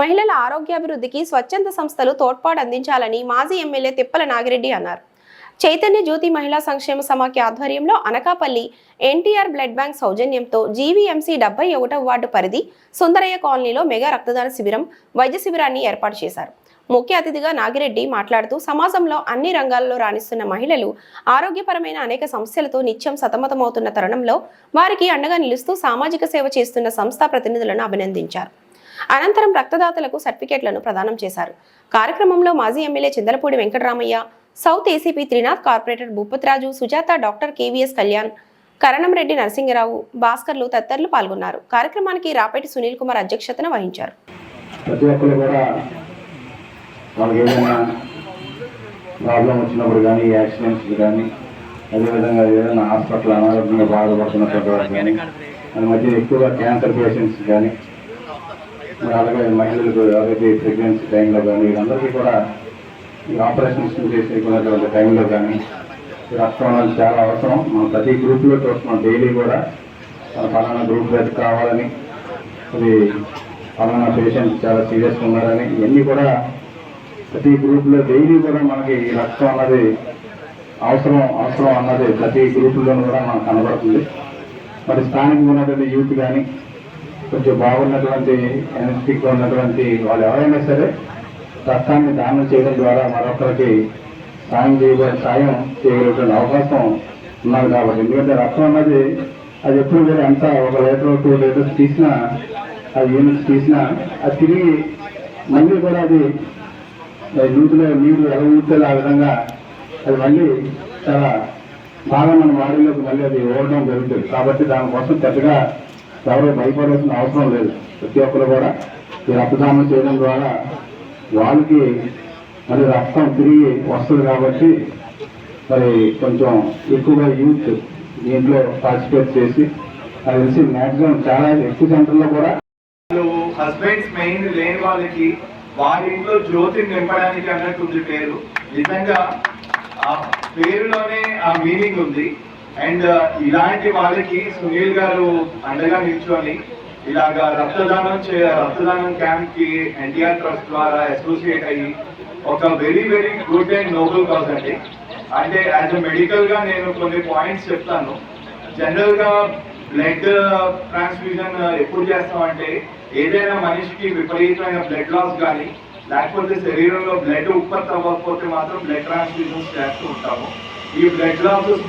మహిళల ఆరోగ్యాభివృద్ధికి స్వచ్ఛంద సంస్థలు తోడ్పాటు అందించాలని మాజీ ఎమ్మెల్యే తిప్పల నాగిరెడ్డి అన్నారు. చైతన్య జ్యోతి మహిళా సంక్షేమ సమాఖ్య ఆధ్వర్యంలో అనకాపల్లి ఎన్టీఆర్ బ్లడ్ బ్యాంక్ సౌజన్యంతో జీవీఎంసీ డెబ్బై ఒకటవ వార్డు పరిధి సుందరయ్య కాలనీలో మెగా రక్తదాన శిబిరం వైద్య శిబిరాన్ని ఏర్పాటు చేశారు. ముఖ్య అతిథిగా నాగిరెడ్డి మాట్లాడుతూ సమాజంలో అన్ని రంగాల్లో రాణిస్తున్న మహిళలు ఆరోగ్యపరమైన అనేక సమస్యలతో నిత్యం సతమతమవుతున్న తరుణంలో వారికి అండగా నిలుస్తూ సామాజిక సేవ చేస్తున్న సంస్థా ప్రతినిధులను అభినందించారు. అనంతరం రక్తదాతలకు సర్టిఫికేట్లను ప్రదానం చేశారు. కార్యక్రమంలో మాజీ MLA Chindalapudi Venkataramaiah south ACP Trinath corporator Bhupathiraju Sujatha doctor KVS Kalyan Karanamreddy Narasingarao భాస్కర్లు తదితరులు పాల్గొన్నారు. కార్యక్రమానికి రాపేటి సునీల్ కుమార్ అధ్యక్షతన వహించారు. ప్రతి ఒక్కరు కూడా వాళ్ళకి ఏదైనా ప్రాబ్లం వచ్చినప్పుడు కానీ యాక్సిడెంట్స్ కానీ అదేవిధంగా ఏదైనా హాస్పిటల్ అనారోగ్యంగా బాధపడుతున్నటువంటి వారు కానీ మన మధ్య ఎక్కువగా క్యాన్సర్ పేషెంట్స్ కానీ మరి అలాగే మహిళలకు ఎవరైతే ప్రెగ్నెన్సీ టైంలో కానీ వీళ్ళందరికీ కూడా ఈ ఆపరేషన్స్ చేసేటువంటి టైంలో కానీ ఈ రక్తం చాలా అవసరం. మనం ప్రతి గ్రూప్లో చూస్తున్నాం డైలీ కూడా. మన పలానా గ్రూప్ బ్లడ్ కావాలని అది పలానా పేషెంట్ చాలా సీరియస్గా ఉన్నారని ఇవన్నీ కూడా ప్రతి గ్రూప్లో డైలీ కూడా మనకి ఈ రక్తం అన్నది అవసరం అవసరం అన్నది ప్రతి గ్రూపుల్లోనూ కూడా మనకు కనబడుతుంది. మరి స్థానికంగా ఉన్నటువంటి యూత్ కానీ కొంచెం బాగున్నటువంటి ఎనర్జెటిక్గా ఉన్నటువంటి వాళ్ళు ఎవరైనా సరే రక్తాన్ని దానం చేయడం ద్వారా మరొకరికి సాయం చేయగల సాయం చేయగలిగిన అవకాశం ఉన్నది కాబట్టి. ఎందుకంటే రక్తం అన్నది అది ఎప్పుడు వేరే ఎంత ఒక లీటర్ టూ లీటర్స్ తీసినా అది యూనిట్స్ తీసినా అది తిరిగి మళ్ళీ కూడా అది నూతిలో నీరు ఎలా ఊరితే ఆ విధంగా అది మళ్ళీ చాలా బాగా మన బాడీలోకి మళ్ళీ అది ఓడడం జరుగుతుంది. కాబట్టి దానికోసం పెద్దగా ఎవరు భయపడాల్సిన అవసరం లేదు. ప్రతి ఒక్కరు కూడా ఈ రక్తదానం చేయడం ద్వారా వాళ్ళకి మరి రక్తం తిరిగి వస్తుంది కాబట్టి మరి కొంచెం ఎక్కువగా యూత్ దీంట్లో పార్టిసిపేట్ చేసి అది తెలిసి మ్యాక్సిమం చాలా ఎక్కువ సెంటర్లో కూడా వాళ్ళు హస్బెండ్స్ మెయిన్ లేని వాళ్ళకి వారి ఇంట్లో జ్యోతిని నింపడానికి అన్నట్టు ఉంది పేరు. నిజంగా ఆ పేరులోనే ఆ మీనింగ్ ఉంది. అండ్ ఇలాంటి వాళ్ళకి సునీల్ గారు అండగా నిల్చొని ఇలాగా రక్తదానం చే రక్తదానం క్యాంప్కి ఎన్టీఆర్ ట్రస్ట్ ద్వారా అసోసియేట్ అయ్యి ఒక very very good and noble cause అండి. అంటే యాజ్ అ మెడికల్గా నేను కొన్ని పాయింట్స్ చెప్తాను. జనరల్గా బ్లడ్ ట్రాన్స్ఫ్యూజన్ ఎప్పుడు చేస్తామంటే ఏదైనా మనిషికి విపరీతమైన బ్లడ్ లాస్ కానీ లేకపోతే శరీరంలో బ్లడ్ ఉత్పత్తి అవ్వకపోతే మాత్రం బ్లడ్ ట్రాన్స్ఫ్యూజన్స్ చేస్తూ ఉంటాము. ఈ బ్లడ్ లాసెస్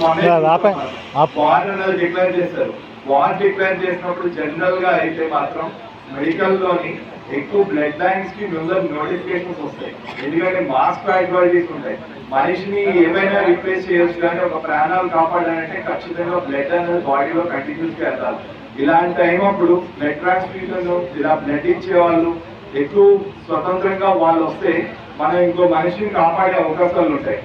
వార్ అనేది డిక్లేర్ చేశారు వార్ డిక్లేర్ చేసినప్పుడు జనరల్గా అయితే మాత్రం మెడికల్లోని ఎక్కువ బ్లడ్ బ్యాంక్స్కి ముందర నోటిఫికేషన్స్ వస్తాయి. ఎందుకంటే మాస్ క్యాజువాలిటీస్ ఉంటాయి. మనిషిని ఏమైనా రిప్లేస్ చేయొచ్చు కానీ ఒక ప్రాణాలు కాపాడాలంటే ఖచ్చితంగా బ్లడ్ అనేది బాడీలో కంటిన్యూస్గా వెళ్ళాలి. ఇలాంటి టైం అప్పుడు బ్లడ్ ట్రాన్స్ఫ్యూజన్ ఇలా బ్లడ్ ఇచ్చే వాళ్ళు ఎక్కువ స్వతంత్రంగా వాళ్ళు వస్తే మనం ఇంకో మనిషిని కాపాడే అవకాశాలు ఉంటాయి.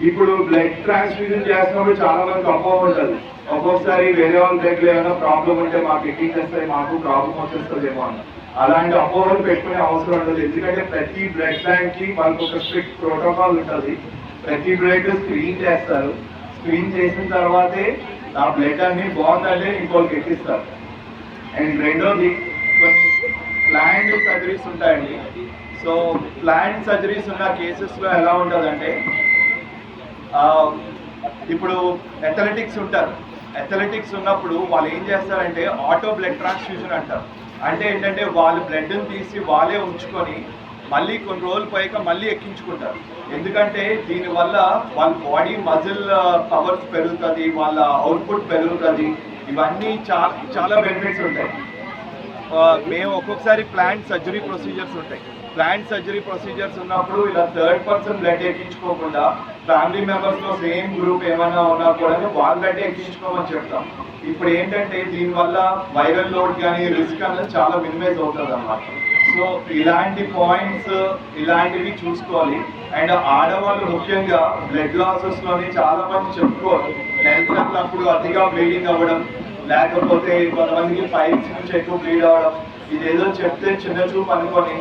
ఇప్పుడు బ్లడ్ ట్రాన్స్ఫ్యూజన్ చేస్తున్నప్పుడు చాలా మందికి అపోహ ఉంటుంది ఒక్కొక్కసారి వేరే వాళ్ళ దగ్గర ఏమైనా ప్రాబ్లం ఉంటే మాకు ఎక్కించేస్తాయి మాకు ప్రాబ్లం వచ్చేస్తుందేమో అని. అలాంటి అపోహలు పెట్టుకునే అవసరం ఉండదు. ఎందుకంటే ప్రతి బ్లడ్ బ్యాంక్కి వాళ్ళకి ఒక స్ట్రిక్ట్ ప్రోటోకాల్ ఉంటుంది. ప్రతి బ్లడ్ స్క్రీన్ చేస్తారు. స్క్రీన్ చేసిన తర్వాతే ఆ బ్లడ్ అన్ని బాగుందంటే ఇంకోళ్ళకి ఎక్కిస్తారు. అండ్ రెండోది కొన్ని ప్లాంట్ సర్జరీస్ ఉంటాయండి. సో ప్లాంట్ సర్జరీస్ ఉన్న కేసెస్లో ఎలా ఉంటుందంటే ఇప్పుడు అథ్లెటిక్స్ ఉంటారు. అథ్లెటిక్స్ ఉన్నప్పుడు వాళ్ళు ఏం చేస్తారంటే ఆటో బ్లడ్ ట్రాన్స్ఫ్యూజన్ అంటారు. అంటే ఏంటంటే వాళ్ళు బ్లడ్ని తీసి వాళ్ళే ఉంచుకొని మళ్ళీ కొన్ని రోజులు పోయాక మళ్ళీ ఎక్కించుకుంటారు. ఎందుకంటే దీనివల్ల వాళ్ళ బాడీ మజిల్ పవర్స్ పెరుగుతుంది వాళ్ళ అవుట్పుట్ పెరుగుతుంది. ఇవన్నీ చాలా చాలా బెనిఫిట్స్ ఉంటాయి. మేము ఒక్కొక్కసారి ప్లాంట్ సర్జరీ ప్రొసీజర్స్ ఉంటాయి. ప్లాంట్ సర్జరీ ప్రొసీజర్స్ ఉన్నప్పుడు ఇలా థర్డ్ పర్సన్ బ్లడ్ ఎక్కించుకోకుండా ఫ్యామిలీ మెంబర్స్లో సేమ్ గ్రూప్ ఏమైనా ఉన్నా కూడా వాళ్ళ బ్లడ్ ఎక్కించుకోమని చెప్తాం. ఇప్పుడు ఏంటంటే దీనివల్ల వైరల్ లోడ్ కానీ రిస్క్ అనేది చాలా మినిమైజ్ అవుతుంది అన్నమాట. సో ఇలాంటి పాయింట్స్ ఇలాంటివి చూసుకోవాలి. అండ్ ఆడవాళ్ళు ముఖ్యంగా బ్లడ్ లాసెస్లోని చాలా మంది చెప్పుకోరు. హెల్త్ అప్పుడు అతిగా బ్లీడింగ్ అవ్వడం లేకపోతే కొంతమందికి పైప్స్ నుంచి ఎక్కువ బ్లీడ్ అవ్వడం ఇదేదో చెప్తే చిన్న చూపు అనుకొని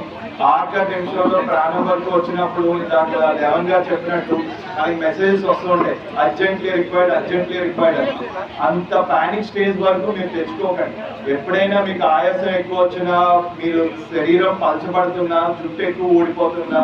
ఆఖరి నిమిషంలో ప్రాణం వరకు వచ్చినప్పుడు దాంట్లో లెవెన్గా చెప్పినట్టు మనకి మెసేజెస్ వస్తుంటాయి అర్జెంట్లీ రిక్వైర్డ్ అర్జెంట్లీ రిక్వైర్డ్ అని అంత ప్యానిక్ స్టేజ్ వరకు మీరు తెచ్చుకోకండి. ఎప్పుడైనా మీకు ఆయాసం ఎక్కువ వచ్చినా మీరు శరీరం పలచబడుతున్నా జుట్టు ఎక్కువ ఊడిపోతున్నా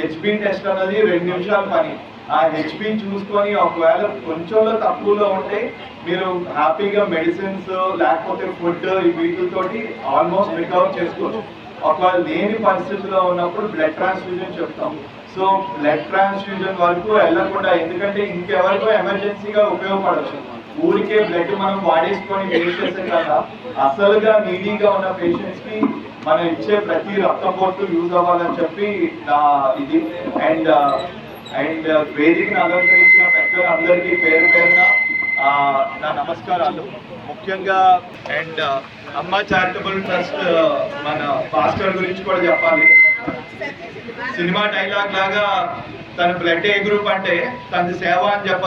హెచ్పి టెస్ట్ అన్నది రెండు నిమిషాల పని. ఆ హెచ్పి చూసుకొని ఒకవేళ కొంచెంలో తక్కువలో ఉంటే మీరు హ్యాపీగా మెడిసిన్స్ లేకపోతే ఫుడ్ ఈ వీటితోటి ఆల్మోస్ట్ రికవర్ చేసుకోవచ్చు. ఒకవేళ లేని పరిస్థితిలో ఉన్నప్పుడు బ్లడ్ ట్రాన్స్ఫ్యూజన్ చెప్తాం. సో బ్లడ్ ట్రాన్స్ఫ్యూజన్ వరకు వెళ్ళకుండా ఎందుకంటే ఇంకెవరికో ఎమర్జెన్సీగా ఉపయోగపడచ్చు. ఊరికే బ్లడ్ మనం వాడేసుకొని వేస్ట్ చేసే కదా అసలుగా నీడీగా ఉన్న పేషెంట్స్కి మనం ఇచ్చే ప్రతి రక్త యూజ్ అవ్వాలని చెప్పి నా ఇది. అండ్ అండ్ వేదికను అలంకరించిన పెద్దలందరికీ పేరు పేరున నా నమస్కారాలు. ముఖ్యంగా అండ్ అమ్మ చారిటబుల్ ట్రస్ట్ మన పాస్టర్ గురించి కూడా చెప్పాలి. సినిమా డైలాగ్ లాగా తన బ్లడ్ ఏ గ్రూప్ అంటే తన సేవ అని చెప్పాలి.